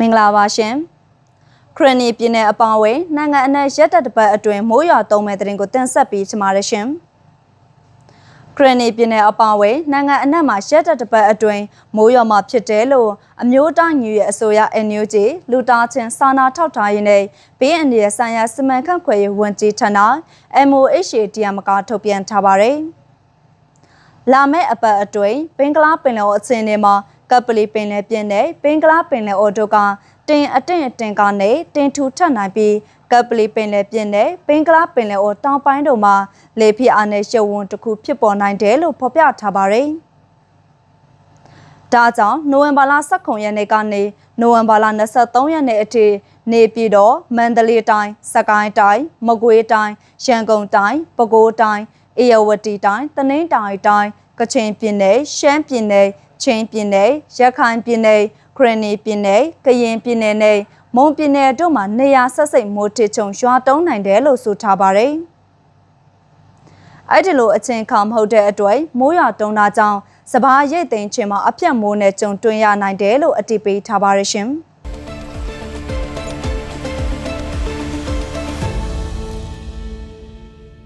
မင်္ဂလာပါရှင်ခရနီပြည်နယ်အပောင်ဝေးနိုင်ငံအနှံ့ရက်တက်တပတ်အတွင်းမိုးရွာသွန်းမဲ့တဲ့တင်ကိုတင်ဆက်ပြီးချမာရရှင်ခရနီပြည်နယ်အပောင်ဝေးနိုင်ငံအနှံ့မှာရက်တက်တပတ်အတွင်းမိုးရွာမှာဖြစ်တယ်လို့အမျိုးသားညွရဲ့အစိုးရ NUG လူသားချင်းစာနာထောက်ထားရေးနဲ့ဘေးအန္တရာယ်ဆိုင်ရာစီမံခန့်ခွဲရေးဝန်ကြီးဌာန MOHADM ကထုတ်ပြန်ထားပါတယ်လာမယ့်အပတ်အတွင်းဘင်္ဂလားပင်လယ်အော်အချင်းတွေမှာ ကပ်ပလီပင်လယ်ပြင်နဲ့ဘင်္ဂလားပင်လယ်အော်တို့ကတင်အတင့်အတင်ကနေတင်ထူထပ်နိုင်ပြီးကပ်ပလီပင်လယ်ပြင်နဲ့ဘင်္ဂလားပင်လယ်အော်တောင်ပိုင်းတို့မှာလေပြင်းအားနဲ့ရှုပ်ဝန်းတစ်ခုဖြစ်ပေါ်နိုင်တယ်လို့ဖော်ပြထားပါတယ်။ဒါကြောင့်နိုဝင်ဘာလ19ရက်နေ့ကနေနိုဝင်ဘာလ23ရက်နေ့အထိနေပြည်တော်မန္တလေးတိုင်းစကိုင်းတိုင်းမကွေးတိုင်းရန်ကုန်တိုင်းပဲခူးတိုင်းအေရဝတီတိုင်းတနင်္သာရီတိုင်းကချင်ပြည်နယ်ရှမ်းပြည်နယ် ချင်းပြည်နယ်ရခိုင်ပြည်နယ်ခရနီပြည်နယ်ကရင်ပြည်နယ်နဲ့မွန်ပြည်နယ်တို့မှာနေရာဆက်စိတ်မိုးထချုံရွာတုံးနိုင်တယ်လို့ဆိုထားပါတယ်အဲ့ဒီလိုအချင်းခါမဟုတ်တဲ့အတွက်မိုးရွာတုံးတာကြောင့်စပားရိတ်သိမ်းခြင်းမှာအပြတ်မိုးနဲ့ကြုံတွင်းရနိုင်တယ်လို့အတိပေးထားပါရရှင်။